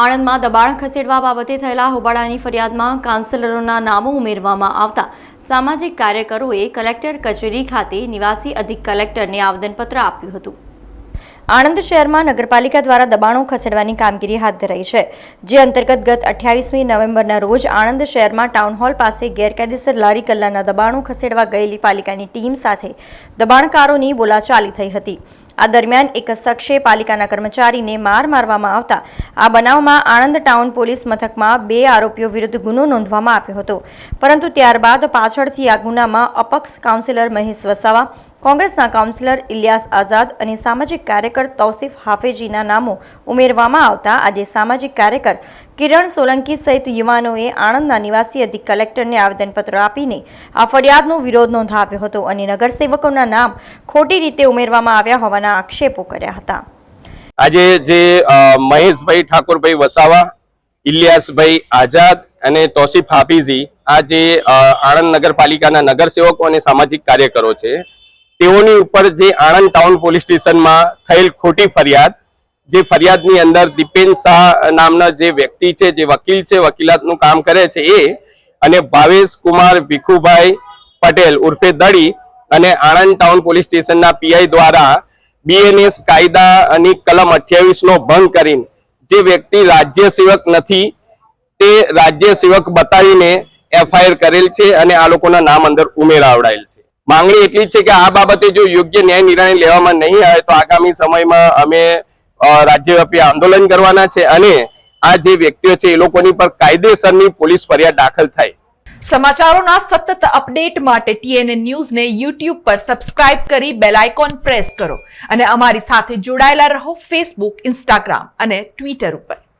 આણંદમાં દબાણ ખસેડવા બાબતે થયેલા હોબાળાની ફરિયાદમાં કાઉન્સિલરોના નામો ઉમેરવામાં આવતા. સામાજિક કાર્યકરોએ કલેક્ટર કચેરી ખાતે નિવાસી અધિક કલેક્ટરને આવેદનપત્ર આપ્યું હતું. આણંદ શહેરમાં નગરપાલિકા દ્વારા દબાણો ખસેડવાની કામગીરી હાથ ધરાઈ છે, જે અંતર્ગત ગત અઠ્યાવીસમી નવેમ્બરના રોજ આણંદ શહેરમાં ટાઉન હોલ પાસે ગેરકાયદેસર લારી કલ્લાના દબાણો ખસેડવા ગયેલી પાલિકાની ટીમ સાથે દબાણકારોની બોલાચાલી થઈ હતી. આ દરમિયાન એક શખ્સે પાલિકાના કર્મચારીને માર મારવામાં આવતા આ બનાવમાં આણંદ ટાઉન પોલીસ મથકમાં બે આરોપીઓ વિરુદ્ધ ગુનો નોંધવામાં આવ્યો હતો. પરંતુ ત્યારબાદ પાછળથી આ ગુનામાં અપક્ષ કાઉન્સિલર મહેશ વસાવા કોંગ્રેસના કાઉન્સિલર ઇલિયાસ આઝાદ અને સામાજિક કાર્યકર તૌસીફ હાફેજીના નામો ઉમેરવામાં આવતા આજે સામાજિક કાર્યકર કિરણ સોલંકી સહિત યુવાનોએ આણંદના નિવાસી અધિક કલેક્ટરને આવેદનપત્ર આપીને આ ફરિયાદનો વિરોધ નોંધાવ્યો હતો અને નગરસેવકોના નામ ખોટી રીતે ઉમેરવામાં આવ્યા હોવાના આક્ષેપો કર્યા હતા. આજે જે મહેશભાઈ ઠાકોરભાઈ વસાવા, ઇલિયાસભાઈ આઝાદ અને તોસીફ હાફીઝી આ જે આણંદ નગરપાલિકાના નગરસેવકો અને સામાજિક કાર્યકરો છે તેઓની ઉપર જે આણંદ ટાઉન પોલીસ સ્ટેશનમાં થયેલ ખોટી ફરિયાદ, જે ફરિયાદની અંદર દીપેન શાહ નામના જે વ્યક્તિ છે, જે વકીલ છે, વકીલાતનું કામ કરે છે એ, અને ભાવેશ કુમાર ભીખુભાઈ પટેલ ઉર્ફે દડી અને આણંદ ટાઉન પોલીસ સ્ટેશનના પીઆઈ દ્વારા બીએનએસ કાયદાની કલમ અઠ્યાવીસ નો ભંગ કરીને જે વ્યક્તિ રાજ્ય સેવક નથી, તે રાજ્ય સેવક બતાવીને એફઆઈઆર કરેલ છે અને આ લોકોના નામ અંદર ઉમેરાવડાયેલ છે. માંગણી એટલી જ છે કે આ બાબતે જો યોગ્ય ન્યાય નિર્ણય લેવામાં નહીં આવે તો આગામી સમયમાં અમે રાજ્યવ્યાપી આંદોલન કરવાના છે અને આ જે વ્યક્તિઓ છે એ લોકોની પર કાયદેસરની પોલીસ ફરિયાદ દાખલ થાય. સમાચારોના સતત અપડેટ માટે ટીએનએ ન્યૂઝને યુટ્યુબ પર સબસ્ક્રાઇબ કરી બેલ આઇકોન પ્રેસ કરો અને અમારી સાથે જોડાયેલા રહો ફેસબુક, ઇન્સ્ટાગ્રામ અને ટ્વિટર ઉપર.